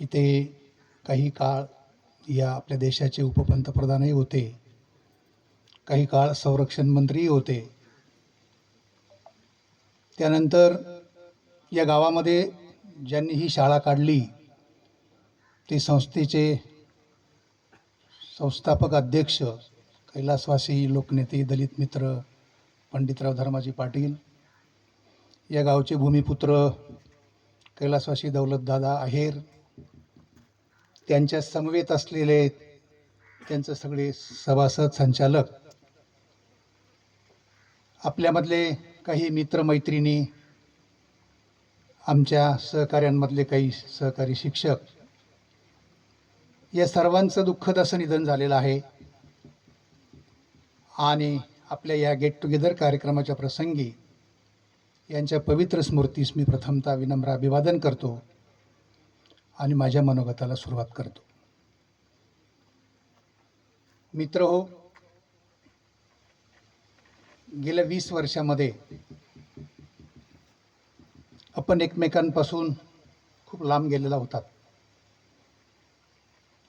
की ते काही काळ या आपल्या देशाचे उपपंतप्रधानही होते. काही काळ संरक्षण मंत्रीही होते. त्यानंतर या गावामध्ये ज्यांनी ही शाळा काढली ते संस्थेचे संस्थापक अध्यक्ष कैलासवासी लोकनेते दलित मित्र पंडितराव धर्माजी पाटील या गावचे भूमिपुत्र कैलासवासी दौलतदादा आहेर त्यांच्या समवेत असलेले त्यांचं सगळे सभासद संचालक आपल्यामधले काही मित्रमैत्रिणी आमच्या सहकाऱ्यांमधले काही सहकारी शिक्षक या सर्वांचं दुःखद असं निधन झालेलं आहे. आणि आपल्या या गेट टुगेदर कार्यक्रमाच्या प्रसंगी यांच्या पवित्र स्मृतीस मी प्रथमतः विनम्र अभिवादन करतो. आणि माझ्या मनोगताला सुरुवात करतो. मित्र हो गेल्या वीस वर्षामध्ये आपण एकमेकांपासून खूप लांब गेलेला होतात.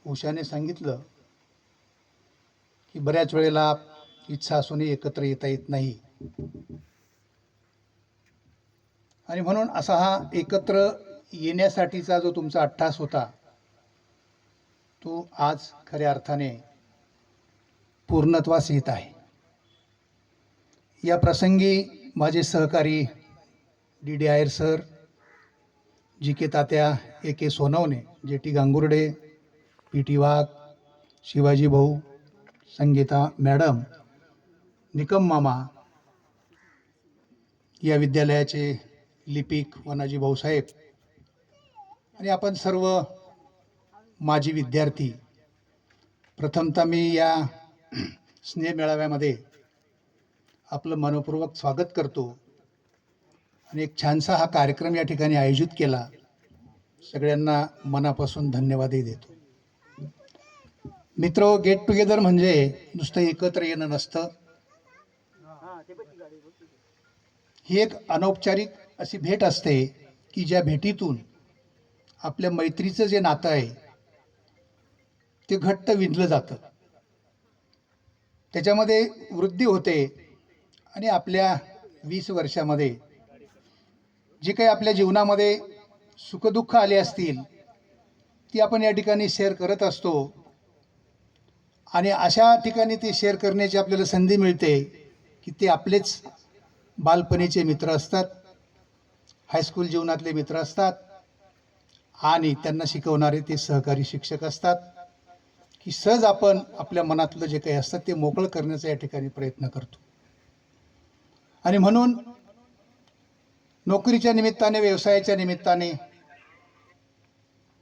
उषाने सांगितलं की बऱ्याच वेळेला इच्छा असूनही एकत्र येता येत नाही. आणि म्हणून असा हा एकत्र येण्यासाठीचा जो तुमचा अट्टास होता तो आज खऱ्या अर्थाने पूर्णत्वास येत आहे. या प्रसंगी माझे सहकारी D D Iyer sir G K Tatya A K Sonawane J T Gangurde P T Wagh Shivaji Bhau Sangeeta madam Nikam मामा या विद्यालयाचे लिपिक वनाजी भाऊसाहेब आणि आपण सर्व माजी विद्यार्थी प्रथमतः मी या स्नेह मेळाव्यामध्ये आपलं मनपूर्वक स्वागत करतो. आणि एक छानसा हा कार्यक्रम या ठिकाणी आयोजित केला सगळ्यांना मनापासून धन्यवादही देतो. मित्र गेट टुगेदर म्हणजे नुसतं एकत्र येणं नसतं. ही एक अनौपचारिक अशी भेट असते की ज्या भेटीतून आपल्या मैत्रीचं जे नातं आहे ते घट्ट विणलं जातं. त्याच्यामध्ये वृद्धी होते आणि आपल्या वीस वर्षामध्ये जे काही आपल्या जीवनामध्ये सुखदुःख आले असतील ती आपण या ठिकाणी शेअर करत असतो. आणि अशा ठिकाणी ते शेअर करण्याची आपल्याला संधी मिळते की ते आपलेच बालपणीचे मित्र असतात हायस्कूल जीवनातले मित्र असतात आणि त्यांना शिकवणारे ते सहकारी शिक्षक असतात. की सहज आपण आपल्या मनातलं जे काही असतं ते मोकळं करण्याचा या ठिकाणी प्रयत्न करतो. आणि म्हणून नोकरीच्या निमित्ताने व्यवसायाच्या निमित्ताने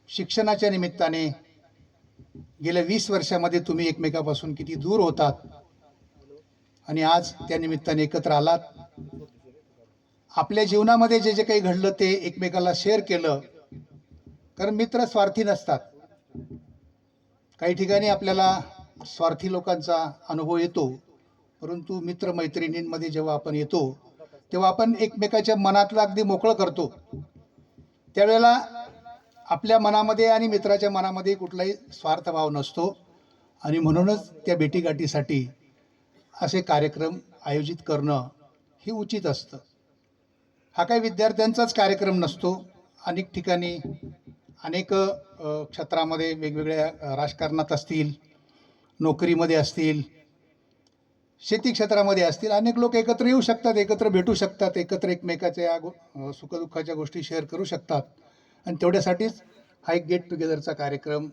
शिक्षणाच्या निमित्ताने गेल्या वीस वर्षामध्ये तुम्ही एकमेकापासून किती दूर होतात आणि आज त्या निमित्ताने एकत्र आलात. आपल्या जीवनामध्ये जे जे काही घडलं ते एकमेकाला शेअर केलं. कारण मित्र स्वार्थी नसतात. काही ठिकाणी आपल्याला स्वार्थी लोकांचा अनुभव येतो परंतु मित्रमैत्रिणींमध्ये जेव्हा आपण येतो तेव्हा आपण एकमेकाच्या मनातलं अगदी मोकळं करतो. त्यावेळेला आपल्या मनामध्ये आणि मित्राच्या मनामध्ये कुठलाही स्वार्थभाव नसतो आणि म्हणूनच त्या भेटीगाठीसाठी असे कार्यक्रम आयोजित करणं हे उचित असतं. हा काही विद्यार्थ्यांचाच कार्यक्रम नसतो. अनेक ठिकाणी अनेक क्षेत्रामध्ये वेगवेगळ्या राजकारणात असतील नोकरीमध्ये असतील शेती क्षेत्रामध्ये असतील अनेक लोक एकत्र येऊ शकतात एकत्र भेटू शकतात एकत्र एकमेकाच्या गो सुखदुःखाच्या गोष्टी शेअर करू शकतात. आणि तेवढ्यासाठीच हा एक गेट टुगेदरचा कार्यक्रम